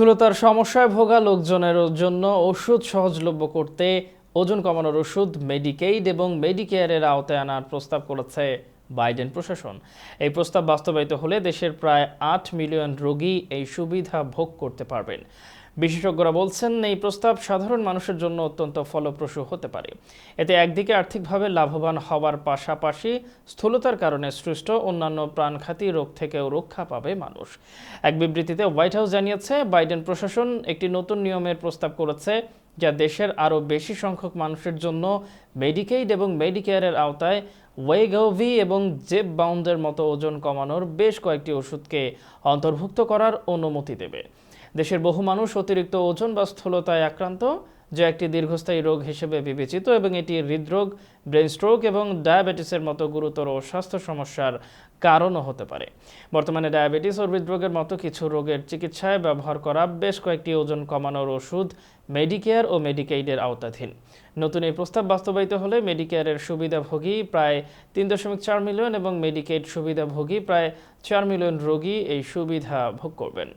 স্থূলতার সমস্যায় ভোগা লোকজনের জন্য ওষুধ সহজলভ্য করতে ওজন কমানোর ওষুধ মেডিকেইড এবং মেডিকেয়ারের আওতায় আনার প্রস্তাব করেছে। বাইডেন প্রশাসন। এই প্রস্তাব বাস্তবায়িত হলে দেশের প্রায় আট মিলিয়ন রোগী এই সুবিধা ভোগ করতে পারবেন। বিশেষজ্ঞরা বলছেন, এই প্রস্তাব সাধারণ মানুষের জন্য অত্যন্ত ফলপ্রসূ হতে পারে। এতে একদিকে আর্থিকভাবে লাভবান হওয়ার পাশাপাশি স্থূলতার কারণে সৃষ্ট অন্যান্য প্রাণঘাতী রোগ থেকেও রক্ষা পাবে মানুষ। এক বিবৃতিতে হোয়াইট হাউস জানিয়েছে, বাইডেন প্রশাসন একটি নতুন নিয়মের প্রস্তাব করেছে যা দেশের আরও বেশি সংখ্যক মানুষের জন্য মেডিকেইড এবং মেডিকেয়ারের আওতায় ওয়েগভি এবং জেব বাউন্ডের মতো ওজন কমানোর বেশ কয়েকটি ওষুধকে অন্তর্ভুক্ত করার অনুমতি দেবে। দেশের বহু মানুষ অতিরিক্ত ওজন বা স্থূলতায় আক্রান্ত, যা একটি দীর্ঘস্থায়ী রোগ হিসেবে বিবেচিত এবং এটি হৃদরোগ, ব্রেন স্ট্রোক এবং ডায়াবেটিসের মতো গুরুতর স্বাস্থ্য সমস্যার কারণও হতে পারে। বর্তমানে ডায়াবেটিস ও হৃদরোগের মতো কিছু রোগের চিকিৎসায় ব্যবহার করা বেশ কয়েকটি ওজন কমানোর ওষুধ মেডিকেয়ার ও মেডিকেইডের আওতাধীন। নতুন এই প্রস্তাব বাস্তবায়িত হলে মেডিকেয়ারের সুবিধাভোগী প্রায় তিন দশমিক চার মিলিয়ন এবং মেডিকেইড সুবিধাভোগী প্রায় চার মিলিয়ন রোগী এই সুবিধা ভোগ করবেন।